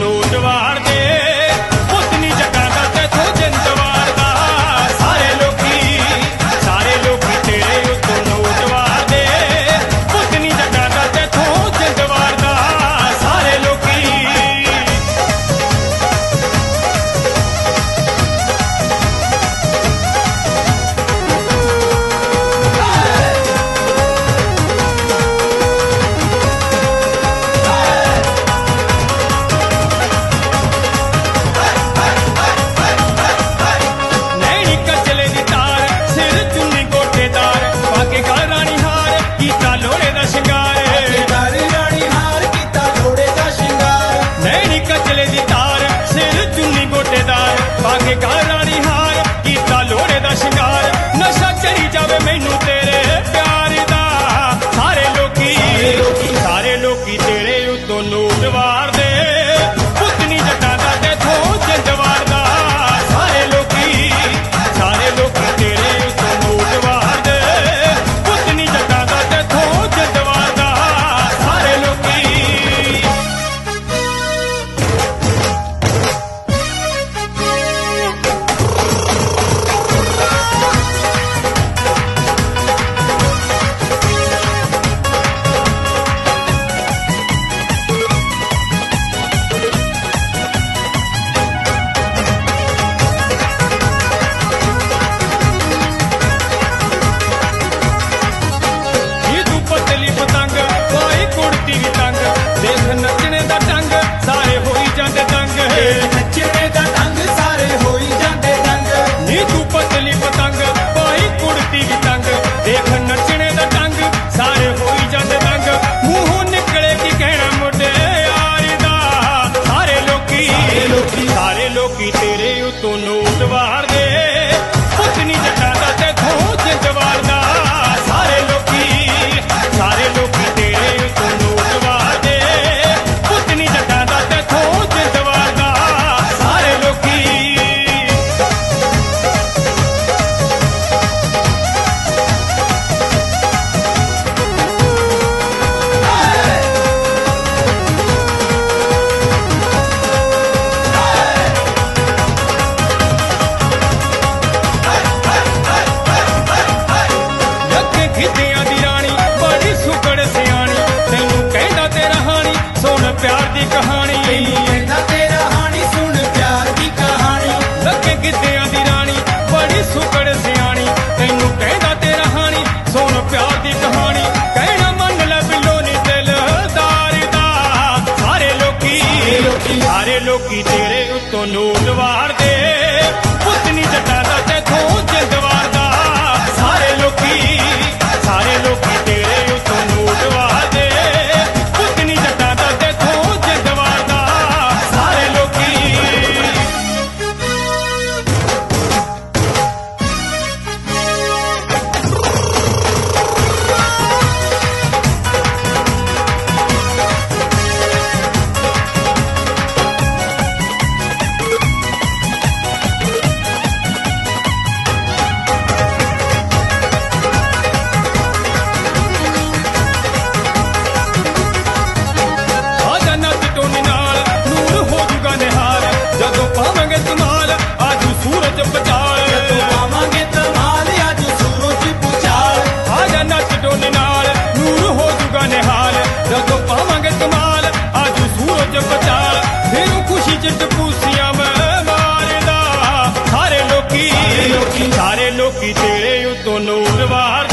ਨੋਟਵਾਰ ਕਹਾਣੀ। ਤੈਨੂੰ ਸੁਣ ਪਿਆਰ ਦੀ ਕਹਾਣੀ। ਲੱਗੇ ਕਿਤਿਆਂ ਦੀ ਰਾਣੀ ਬੜੀ ਸੁਕੜ ਸਿਆਣੀ। ਤੈਨੂੰ ਕਹਿੰਦਾ ਤੇਰਾ ਸੁਣ ਪਿਆਰ ਦੀ ਕਹਾਣੀ। ਕਹਿਣਾ ਮੰਨ ਲੈ ਬਿੱਲੋ ਨੀ ਦਿਲਦਾਰ ਸਾਰੇ ਲੋਕੀ ਸਾਰੇ ਲੋਕੀ। ਤੇਰੇ ਉੱਤੋਂ ਨੂਰ ਵਾਰ ਝੋਨੇ ਨਾਲ ਨੂਰ ਹੋ ਜੂਗਾ ਨਿਹਾਲ। ਜਦੋਂ ਪਾਵਾਂਗੇ ਕਮਾਲ ਆਜੂ ਸੂਰਜ ਪਚਾਲ ਫਿਰ ਖੁਸ਼ੀ ਚ ਟਪੂਸੀਆਂ ਮੈਂ ਸਾਰੇ ਲੋਕੀ ਸਾਰੇ ਲੋਕੀ ਤੇਰੇ ਉਤੋਂ ਨੂਰ ਵਾਰ